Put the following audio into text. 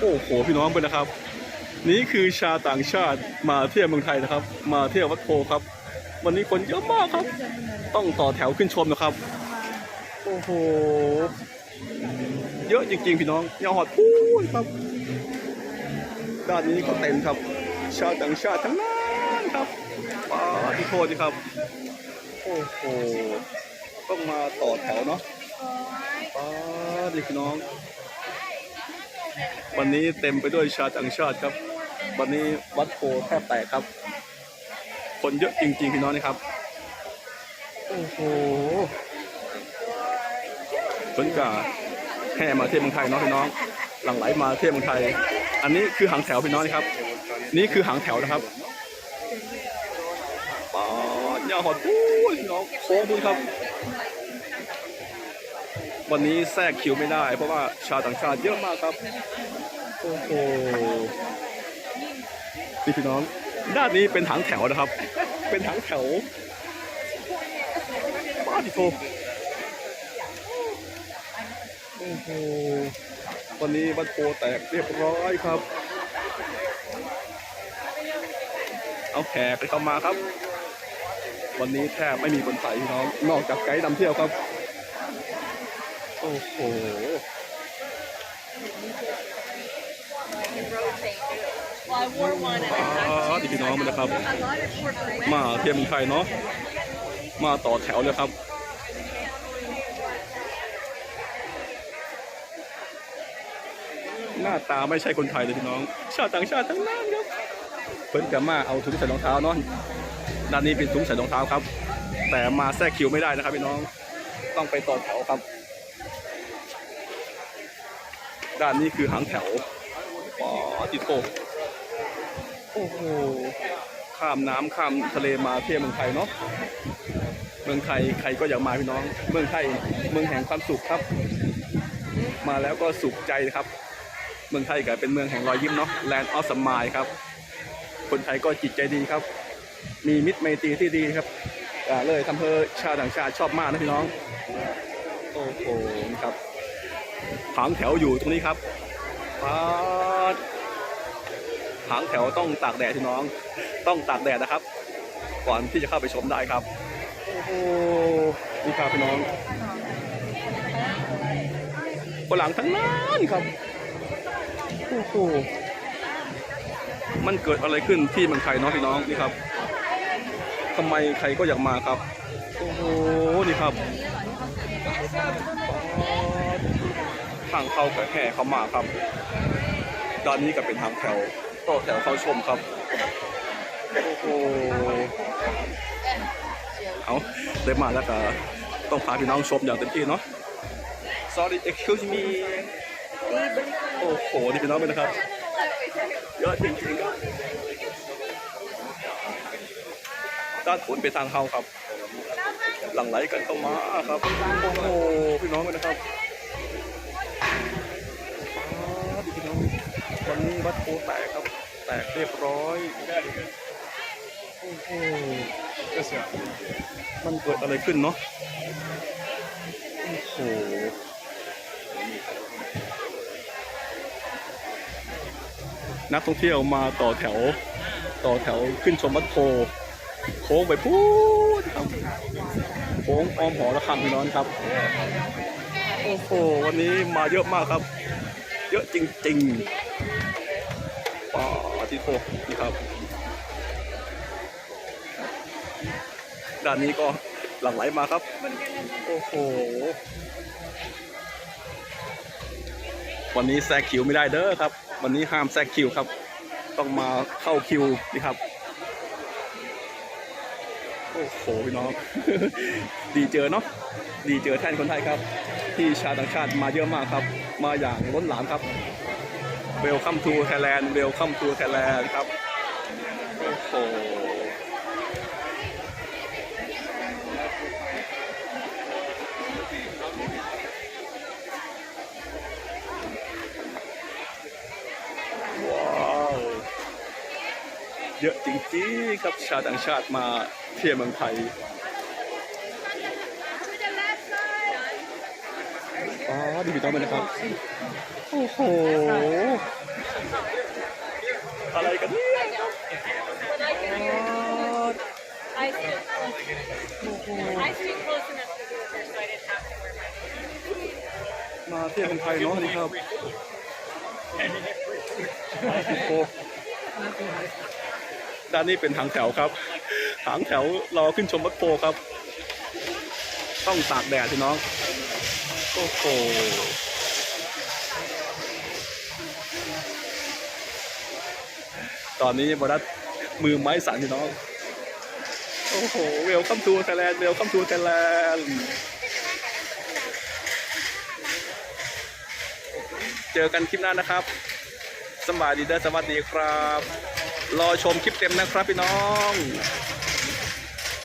โอ้โหพี่น้องเป็นะครับ นี่คือชาต่างชาติมาเที่ยวเมืองไทยนะครับ มาเที่ยววัดโพครับ วันนี้คนเยอะมากครับ ต้องต่อแถวขึ้นชมนะครับ โอ้โห เยอะจริงๆ พี่น้องยาวหอดพูนครับ ด้านนี้ก็เต็มครับ ชาต่างชาติทั้งนั้นครับป้าที่โทษดีครับ โอ้โห ต้องมาต่อแถวเนาะป้าดีพี่น้อง วันนี้เต็มไปด้วยชาวต่างชาติครับ วันนี้วัดโพแทบแตกครับ คนเยอะจริงๆพี่น้องนี่ครับ โอ้โหสนกาแห่มาเที่ยวเมืองไทยเนาะพี่น้อง หลั่งไหลมาเที่ยวเมืองไทย อันนี้คือหางแถวพี่น้องนี่ครับ นี่คือหางแถวนะครับป้อนยาวหอดพูดพี่น้องโค้งพูดครับ วันนี้แทรกคิวไม่ได้ เพราะว่าชาวต่างชาติเยอะมากครับ โอ้โหนี่พี่น้อง ด้านนี้เป็นถังแถวนะครับ เป็นถังแถวป้าดิโกโอ้โหวันนี้วัดโพแตกเรียบร้อยครับ เอาแขกไปเข้ามาครับ วันนี้แทบไม่มีคนไทยพี่น้อง นอกจากไกด์นำเที่ยวครับ อ้โหนี่พี่น้องมันนะครับ มาเที่ยวเมืองไทยเนาะ มาต่อแถวเลยครับหน้าตาไม่ใช่คนไทยเลยพี่น้อง ชาติต่างชาติทั้งนั้นครับเพิ่นกับมาเอาถุงใส่รองเท้าเนาะด้านนี้เป็นถุงใส่รองเท้าครับ แต่มาแทรกคิวไม่ได้นะครับพี่น้อง ต้องไปต่อแถวครับ ด้านนี้คือหางแถวอ๋อติดโตโอ้โห ข้ามน้ำข้ามทะเลมาเที่ยวเมืองไทยเนาะ เมืองไทยใครก็อยากมาพี่น้อง เมืองไทยเมืองแห่งความสุขครับ มาแล้วก็สุขใจครับ เมืองไทยก็เป็นเมืองแห่งรอยยิ้มเนาะ Land of Smile ครับ คนไทยก็จิตใจดีครับ มีมิตรไมตรีที่ดีครับเลยทำให้ชาวต่างชาติชอบมากนะพี่น้อง โอ้โหครับ หางแถวอยู่ตรงนี้ครับป๊าดหางแถวต้องตากแดดพี่น้อง ต้องตากแดดนะครับ ก่อนที่จะเข้าไปชมได้ครับ โอ้โหนี่ครับพี่น้องฝรั่งทั้งนั้นครับ โอ้โห มันเกิดอะไรขึ้นที่มืองไทยเนาะพี่น้องนี่ครับทำไมใครก็อยากมาครับ โอ้โห นี่ครับ ทางเข้ากับแห่เข้ามาครับ ด้านนี้ก็เป็นทางแถวต่อแถวเข้าชมครับโอ้โหเอาได้มาแล้วก็ต้องพาพี่น้องชมอย่างเต็มที่เนาะ sorry excuse me โอ้โห นี่พี่น้องเป็นนะครับเยอะจริงๆครับด้านฝนเป็นทางเข้าครับ หลังไหลกันเข้ามาครับ โอ้โห พี่น้องเป็นนะครับป๊าดพี่น้อง วัดโพแตกครับ แตกเรียบร้อยโอ้โหมันเกิดอะไรขึ้นเนาะโอ้โหนักท่องเที่ยวมาต่อแถว ต่อแถวขึ้นชมวัดโพโค้งไปพูดครับโค้งอ้อมหอระฆังพี่น้องครับ โอ้โหวันนี้มาเยอะมากครับ เยอะจริง ๆ ป่าที่โพนี่ครับ ด้านนี้ก็หลั่งไหลมาครับ โอ้โห วันนี้แซกคิวไม่ได้เด้อครับ วันนี้ห้ามแซกคิวครับ ต้องมาเข้าคิวนี่ครับ โอ้โหพี่น้อง ดีเจอเนาะ ดีเจอแทนคนไทยครับ ที่ชาวต่างชาติมาเยอะมากครับ มาอย่างล้นหลามครับ Welcome to Thailand Welcome to Thailand ครับ โอ้โหว้าวเยอะจริงๆครับชาวต่างชาติมาเที่ยวเมืองไทย อ๋อดีพี่น้องเลยนะครับ โอ้โห อะไรกันเนี่ย But I can hear you. I stood close. I stood close enough to the door, so I didn't have to wear my มาเที่ยวเมืองไทยเนาะนี่ครับโอ้ด้านนี้เป็นหางแถวครับ หางแถวรอขึ้นชมรถโพครับ ต้องตากแดดสิน้อง โอ้โหตอนนี้บรัดมือไม้สั่นสิน้อง โอ้โห เวลคัมทูไทยแลนด์เวลคัมทูไทยแลนด์เจอกันคลิปหน้านะครับสำบายดีเด้อสวัสดีครับ รอชมคลิปเต็มนะครับพี่น้อง